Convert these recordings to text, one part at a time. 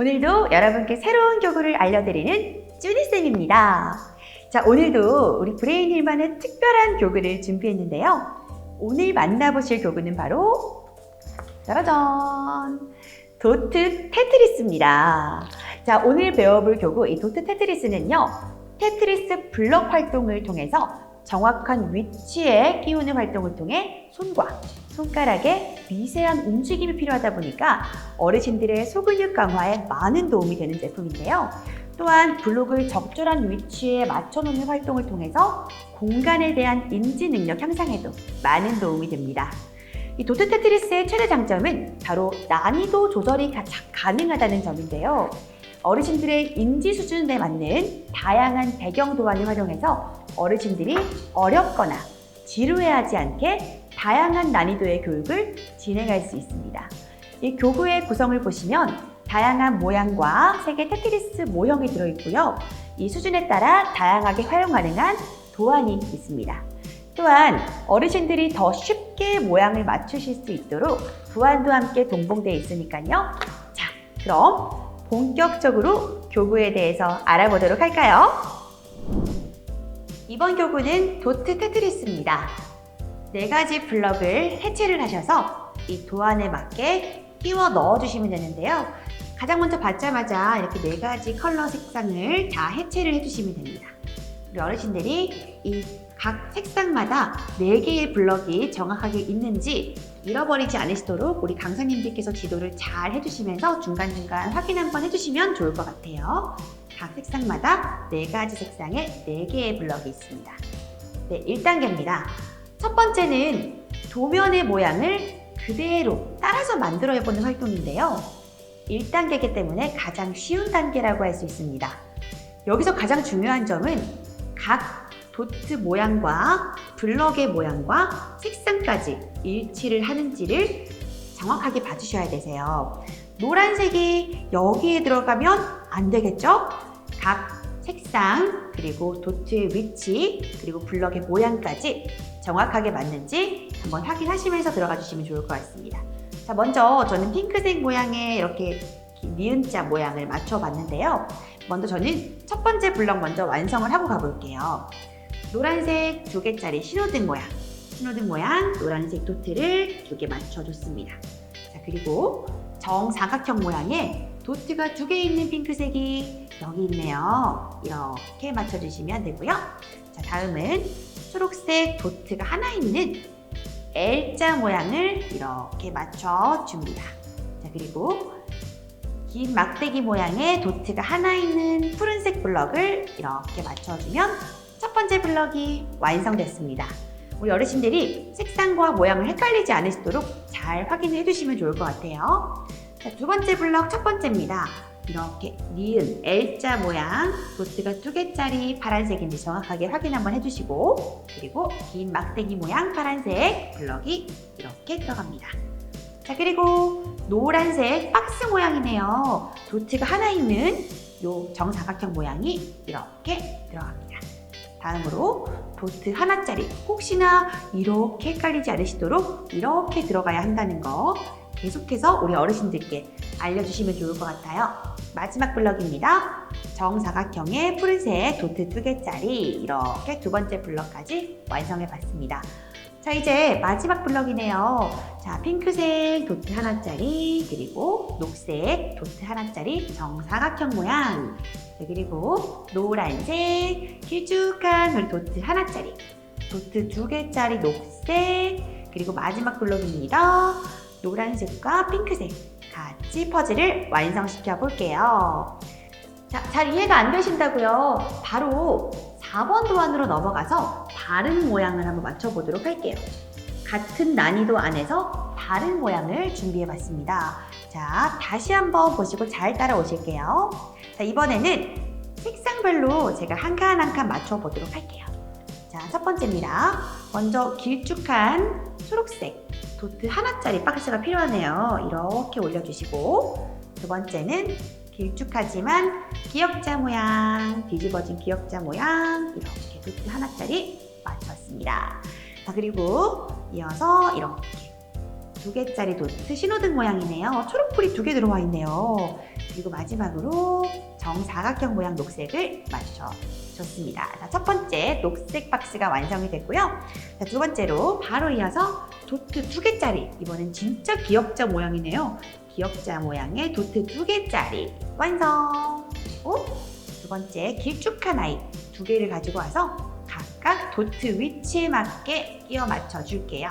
오늘도 여러분께 새로운 교구를 알려드리는 쭈니쌤입니다. 자, 오늘도 우리 브레인 힐만의 특별한 교구를 준비했는데요. 오늘 만나보실 교구는 바로 짜라잔! 도트 테트리스입니다. 자, 오늘 배워볼 교구 이 도트 테트리스는요. 테트리스 블럭 활동을 통해서 정확한 위치에 끼우는 활동을 통해 손과 손가락에 미세한 움직임이 필요하다 보니까 어르신들의 소근육 강화에 많은 도움이 되는 제품인데요. 또한 블록을 적절한 위치에 맞춰놓는 활동을 통해서 공간에 대한 인지 능력 향상에도 많은 도움이 됩니다. 이 도트 테트리스의 최대 장점은 바로 난이도 조절이 가- 가능하다는 점인데요. 어르신들의 인지 수준에 맞는 다양한 배경 도안을 활용해서 어르신들이 어렵거나 지루해하지 않게 다양한 난이도의 교육을 진행할 수 있습니다. 이 교구의 구성을 보시면 다양한 모양과 색의 테트리스 모형이 들어있고요. 이 수준에 따라 다양하게 활용 가능한 도안이 있습니다. 또한 어르신들이 더 쉽게 모양을 맞추실 수 있도록 부안도 함께 동봉되어 있으니까요. 자, 그럼 본격적으로 교구에 대해서 알아보도록 할까요? 이번 교구는 도트 테트리스입니다. 네 가지 블럭을 해체를 하셔서 이 도안에 맞게 끼워 넣어주시면 되는데요. 가장 먼저 받자마자 이렇게 네 가지 컬러 색상을 다 해체를 해주시면 됩니다. 우리 어르신들이 이 각 색상마다 네 개의 블럭이 정확하게 있는지 잃어버리지 않으시도록 우리 강사님들께서 지도를 잘 해주시면서 중간중간 확인 한번 해주시면 좋을 것 같아요. 각 색상마다 네 가지 색상의 네 개의 블럭이 있습니다. 네, 1단계입니다. 첫 번째는 도면의 모양을 그대로 따라서 만들어 보는 활동인데요. 1단계이기 때문에 가장 쉬운 단계라고 할 수 있습니다. 여기서 가장 중요한 점은 각 도트 모양과 블럭의 모양과 색상까지 일치를 하는지를 정확하게 봐주셔야 되세요. 노란색이 여기에 들어가면 안 되겠죠? 각 색상, 그리고 도트의 위치, 그리고 블럭의 모양까지 정확하게 맞는지 한번 확인하시면서 들어가 주시면 좋을 것 같습니다. 자, 먼저 저는 핑크색 모양의 이렇게 니은자 모양을 맞춰 봤는데요. 먼저 저는 첫 번째 블럭 먼저 완성을 하고 가볼게요. 노란색 두 개짜리 신호등 모양, 신호등 모양 노란색 도트를 두 개 맞춰줬습니다. 자, 그리고 정사각형 모양의 도트가 두 개 있는 핑크색이 여기 있네요. 이렇게 맞춰주시면 되고요. 자, 다음은 초록색 도트가 하나 있는 L자 모양을 이렇게 맞춰줍니다. 자, 그리고 긴 막대기 모양의 도트가 하나 있는 푸른색 블럭을 이렇게 맞춰주면 첫 번째 블럭이 완성됐습니다. 우리 어르신들이 색상과 모양을 헷갈리지 않으시도록 잘 확인해 주시면 좋을 것 같아요. 자, 두 번째 블럭 첫 번째입니다. 이렇게 니은 L자 모양 도트가 두 개짜리 파란색인지 정확하게 확인 한번 해주시고 그리고 긴 막대기 모양 파란색 블럭이 이렇게 들어갑니다. 자 그리고 노란색 박스 모양이네요. 도트가 하나 있는 요 정사각형 모양이 이렇게 들어갑니다. 다음으로 도트 하나짜리 혹시나 이렇게 헷갈리지 않으시도록 이렇게 들어가야 한다는 거 계속해서 우리 어르신들께 알려주시면 좋을 것 같아요. 마지막 블럭입니다. 정사각형의 푸른색 도트 두 개짜리 이렇게 두 번째 블럭까지 완성해 봤습니다. 자 이제 마지막 블럭이네요. 자 핑크색 도트 하나짜리 그리고 녹색 도트 하나짜리 정사각형 모양 네, 그리고 노란색 길쭉한 도트 하나짜리 도트 두 개짜리 녹색 그리고 마지막 블럭입니다. 노란색과 핑크색 같이 퍼즐을 완성시켜 볼게요. 자, 잘 이해가 안 되신다고요? 바로 4번 도안으로 넘어가서 다른 모양을 한번 맞춰보도록 할게요. 같은 난이도 안에서 다른 모양을 준비해 봤습니다. 자, 다시 한번 보시고 잘 따라오실게요. 자, 이번에는 색상별로 제가 한 칸 한 칸 맞춰보도록 할게요. 자, 첫 번째입니다. 먼저 길쭉한 초록색 도트 하나짜리 박스가 필요하네요. 이렇게 올려주시고 두 번째는 길쭉하지만 기역자 모양, 뒤집어진 기역자 모양 이렇게 도트 하나짜리 맞췄습니다. 자, 그리고 이어서 이렇게 두 개짜리 도트 신호등 모양이네요. 초록불이 두 개 들어와 있네요. 그리고 마지막으로 정사각형 모양 녹색을 맞춰 줬습니다. 자, 첫 번째 녹색 박스가 완성이 됐고요. 자, 두 번째로 바로 이어서 도트 두 개짜리. 이번엔 진짜 기역자 모양이네요. 기역자 모양의 도트 두 개짜리 완성! 그리고 두 번째 길쭉한 아이 두 개를 가지고 와서 각각 도트 위치에 맞게 끼워 맞춰 줄게요.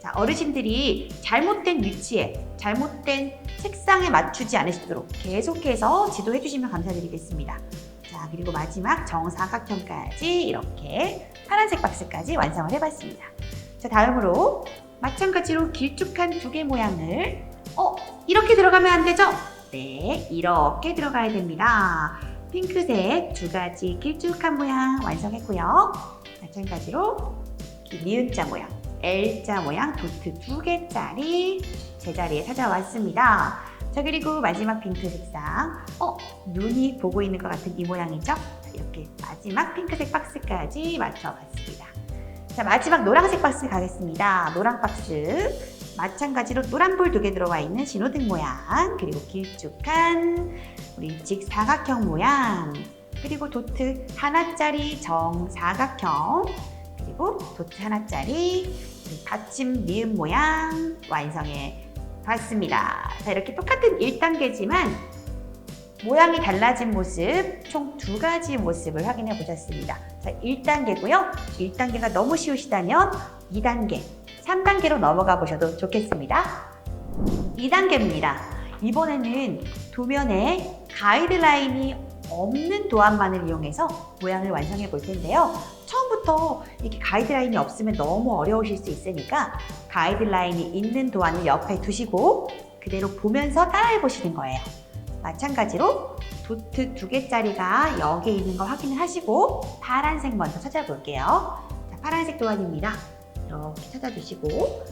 자, 어르신들이 잘못된 위치에, 잘못된 색상에 맞추지 않으시도록 계속해서 지도해 주시면 감사드리겠습니다. 자, 그리고 마지막 정사각형까지 이렇게 파란색 박스까지 완성을 해봤습니다. 자, 다음으로 마찬가지로 길쭉한 두 개 모양을 어? 이렇게 들어가면 안 되죠? 네, 이렇게 들어가야 됩니다. 핑크색 두 가지 길쭉한 모양 완성했고요. 마찬가지로 니은자 모양, L자 모양 도트 두 개짜리 제자리에 찾아왔습니다. 자 그리고 마지막 핑크 색상, 어 눈이 보고 있는 것 같은 이 모양이죠? 자, 이렇게 마지막 핑크색 박스까지 맞춰봤습니다. 자 마지막 노란색 박스 가겠습니다. 노란 박스 마찬가지로 노란불 두개 들어와 있는 신호등 모양 그리고 길쭉한 우리 직사각형 모양 그리고 도트 하나짜리 정사각형 그리고 도트 하나짜리 받침 니은 모양 완성해 봤습니다. 자 이렇게 똑같은 1단계지만 모양이 달라진 모습 총 두 가지 모습을 확인해 보셨습니다. 자 1단계고요. 1단계가 너무 쉬우시다면 2단계 3단계로 넘어가 보셔도 좋겠습니다. 2단계입니다. 이번에는 도면에 가이드라인이 없는 도안만을 이용해서 모양을 완성해 볼 텐데요. 처음부터 이렇게 가이드라인이 없으면 너무 어려우실 수 있으니까 가이드라인이 있는 도안을 옆에 두시고 그대로 보면서 따라해 보시는 거예요. 마찬가지로 도트 두 개짜리가 여기에 있는 거 확인을 하시고 파란색 먼저 찾아볼게요. 자, 파란색 도안입니다. 이렇게 찾아주시고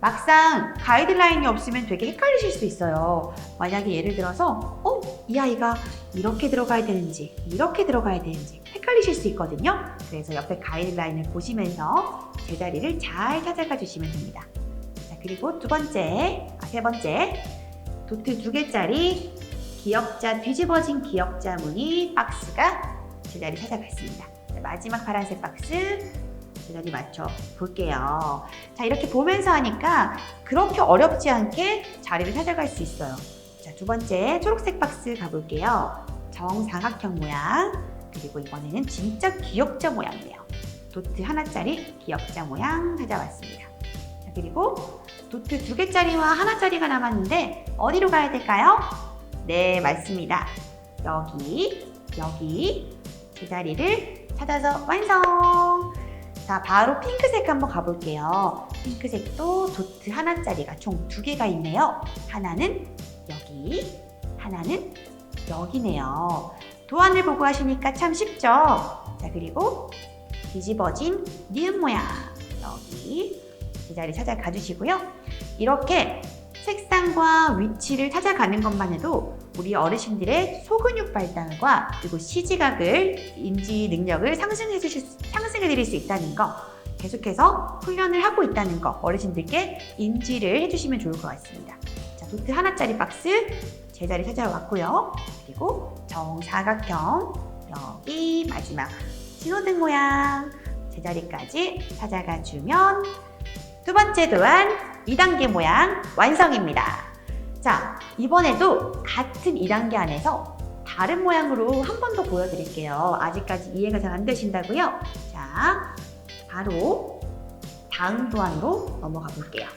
막상 가이드라인이 없으면 되게 헷갈리실 수 있어요. 만약에 예를 들어서 어? 이 아이가 이렇게 들어가야 되는지 이렇게 들어가야 되는지 헷갈리실 수 있거든요. 그래서 옆에 가이드라인을 보시면서 제자리를 잘 찾아가 주시면 됩니다. 자, 그리고 두 번째, 아, 세 번째 도트 두 개짜리 기역자 뒤집어진 기역자 무늬 박스가 제자리 찾아갔습니다. 자, 마지막 파란색 박스 제자리 맞춰 볼게요. 자, 이렇게 보면서 하니까 그렇게 어렵지 않게 자리를 찾아갈 수 있어요. 자, 두 번째 초록색 박스 가볼게요. 정사각형 모양. 그리고 이번에는 진짜 기역자 모양이네요. 도트 하나짜리 기역자 모양 찾아왔습니다. 자, 그리고 도트 두 개짜리와 하나짜리가 남았는데 어디로 가야 될까요? 네, 맞습니다. 여기, 여기 제자리를 찾아서 완성! 자, 바로 핑크색 한번 가볼게요. 핑크색도 도트 하나짜리가 총 두 개가 있네요. 하나는 여기, 하나는 여기네요. 도안을 보고 하시니까 참 쉽죠? 자, 그리고 뒤집어진 니은 모양. 여기 제자리 찾아가 주시고요. 이렇게 색상과 위치를 찾아가는 것만 해도 우리 어르신들의 소근육 발달과 그리고 시지각을 인지 능력을 상승해 주실 수- 상승해 드릴 수 있다는 거 계속해서 훈련을 하고 있다는 거 어르신들께 인지를 해주시면 좋을 것 같습니다. 자, 도트 하나짜리 박스 제자리 찾아왔고요. 그리고 정사각형 여기 마지막 신호등 모양 제자리까지 찾아가 주면 두 번째 도안 2단계 모양 완성입니다. 자, 이번에도 같은 2단계 안에서 다른 모양으로 한 번 더 보여드릴게요. 아직까지 이해가 잘 안 되신다고요? 자, 바로 다음 도안으로 넘어가 볼게요.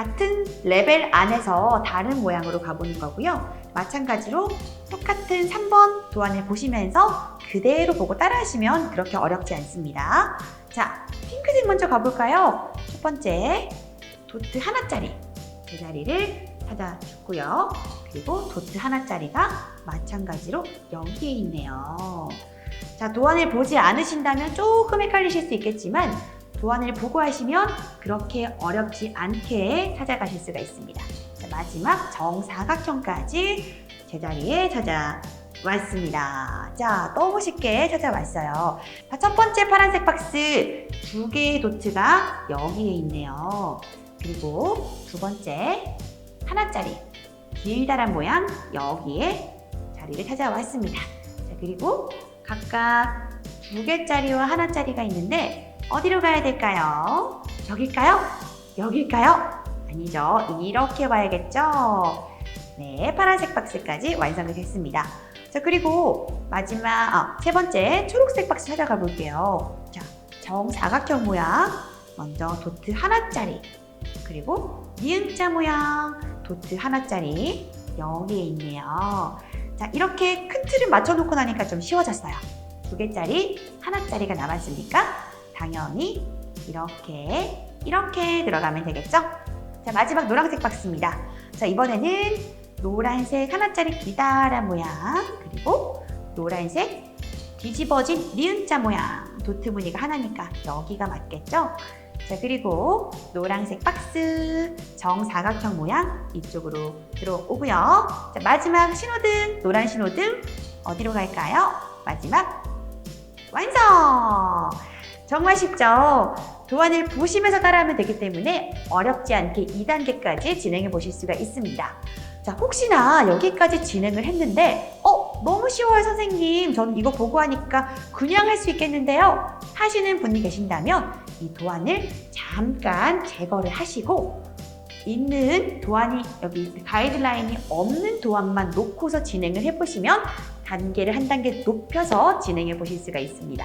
같은 레벨 안에서 다른 모양으로 가보는 거고요. 마찬가지로 똑같은 3번 도안을 보시면서 그대로 보고 따라하시면 그렇게 어렵지 않습니다. 자, 핑크색 먼저 가볼까요? 첫 번째, 도트 하나짜리 제자리를 찾아줬고요. 그리고 도트 하나짜리가 마찬가지로 여기에 있네요. 자, 도안을 보지 않으신다면 조금 헷갈리실 수 있겠지만 도안을 보고 하시면 그렇게 어렵지 않게 찾아가실 수가 있습니다. 자, 마지막 정사각형까지 제자리에 찾아왔습니다. 자, 너무 쉽게 찾아왔어요. 자, 첫 번째 파란색 박스 두 개의 도트가 여기에 있네요. 그리고 두 번째 하나짜리 길다란 모양 여기에 자리를 찾아왔습니다. 자, 그리고 각각 두 개짜리와 하나짜리가 있는데 어디로 가야 될까요? 여길까요? 여길까요? 아니죠. 이렇게 와야겠죠? 네, 파란색 박스까지 완성이 됐습니다. 자, 그리고 마지막, 아, 세 번째 초록색 박스 찾아가 볼게요. 자, 정사각형 모양, 먼저 도트 하나짜리, 그리고 니은자 모양, 도트 하나짜리, 여기에 있네요. 자, 이렇게 큰 틀을 맞춰놓고 나니까 좀 쉬워졌어요. 두 개짜리, 하나짜리가 남았으니까 당연히 이렇게, 이렇게 들어가면 되겠죠? 자, 마지막 노란색 박스입니다. 자, 이번에는 노란색 하나짜리 기다란 모양, 그리고 노란색 뒤집어진 니은자 모양, 도트 무늬가 하나니까 여기가 맞겠죠? 자, 그리고 노란색 박스, 정사각형 모양 이쪽으로 들어오고요. 자, 마지막 신호등, 노란 신호등 어디로 갈까요? 마지막 완성! 정말 쉽죠? 도안을 보시면서 따라하면 되기 때문에 어렵지 않게 2단계까지 진행해 보실 수가 있습니다. 자, 혹시나 여기까지 진행을 했는데, 어, 너무 쉬워요, 선생님. 저는 이거 보고 하니까 그냥 할 수 있겠는데요. 하시는 분이 계신다면 이 도안을 잠깐 제거를 하시고, 있는 도안이, 여기 가이드라인이 없는 도안만 놓고서 진행을 해보시면 단계를 한 단계 높여서 진행해 보실 수가 있습니다.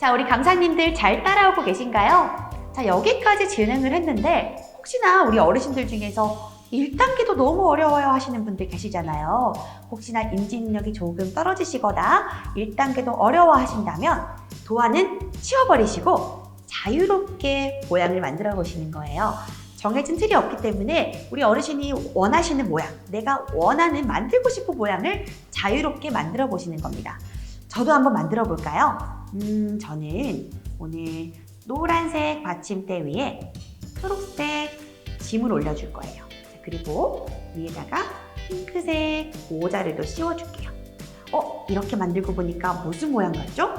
자, 우리 강사님들 잘 따라오고 계신가요? 자, 여기까지 진행을 했는데, 혹시나 우리 어르신들 중에서 1단계도 너무 어려워요 하시는 분들 계시잖아요. 혹시나 인지 능력이 조금 떨어지시거나 1단계도 어려워 하신다면 도안은 치워버리시고 자유롭게 모양을 만들어 보시는 거예요. 정해진 틀이 없기 때문에 우리 어르신이 원하시는 모양, 내가 원하는 만들고 싶은 모양을 자유롭게 만들어 보시는 겁니다. 저도 한번 만들어 볼까요? 음, 저는 오늘 노란색 받침대 위에 초록색 짐을 올려줄 거예요. 자, 그리고 위에다가 핑크색 모자를 또 씌워줄게요. 어, 이렇게 만들고 보니까 무슨 모양 같죠?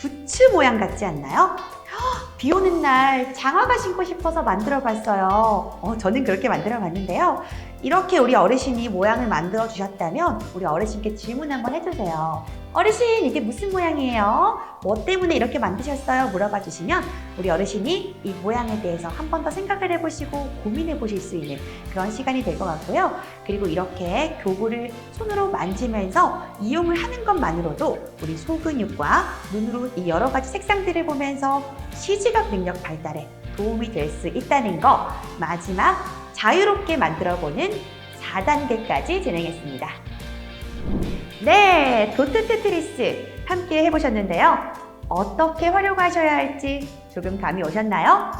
부츠 모양 같지 않나요? 헉, 비 오는 날 장화가 신고 싶어서 만들어 봤어요. 어, 저는 그렇게 만들어 봤는데요. 이렇게 우리 어르신이 모양을 만들어 주셨다면 우리 어르신께 질문 한번 해주세요. 어르신, 이게 무슨 모양이에요? 뭐 때문에 이렇게 만드셨어요? 물어봐 주시면 우리 어르신이 이 모양에 대해서 한 번 더 생각을 해보시고 고민해 보실 수 있는 그런 시간이 될 것 같고요. 그리고 이렇게 교구를 손으로 만지면서 이용을 하는 것만으로도 우리 소근육과 눈으로 이 여러 가지 색상들을 보면서 시지각 능력 발달에 도움이 될 수 있다는 거 마지막 자유롭게 만들어 보는 4단계까지 진행했습니다. 네, 도트 테트리스 함께 해보셨는데요. 어떻게 활용하셔야 할지 조금 감이 오셨나요?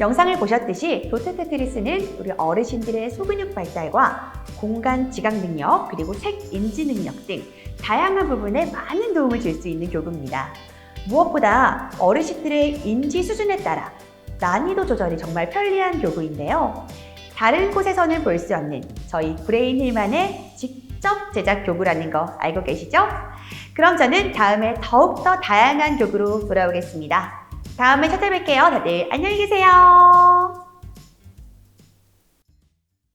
영상을 보셨듯이 도트 테트리스는 우리 어르신들의 소근육 발달과 공간 지각 능력 그리고 색 인지 능력 등 다양한 부분에 많은 도움을 줄 수 있는 교구입니다. 무엇보다 어르신들의 인지 수준에 따라 난이도 조절이 정말 편리한 교구인데요. 다른 곳에서는 볼 수 없는 저희 브레인 힐만의 직접 제작 교구라는 거 알고 계시죠? 그럼 저는 다음에 더욱더 다양한 교구로 돌아오겠습니다. 다음에 찾아뵐게요. 다들 안녕히 계세요.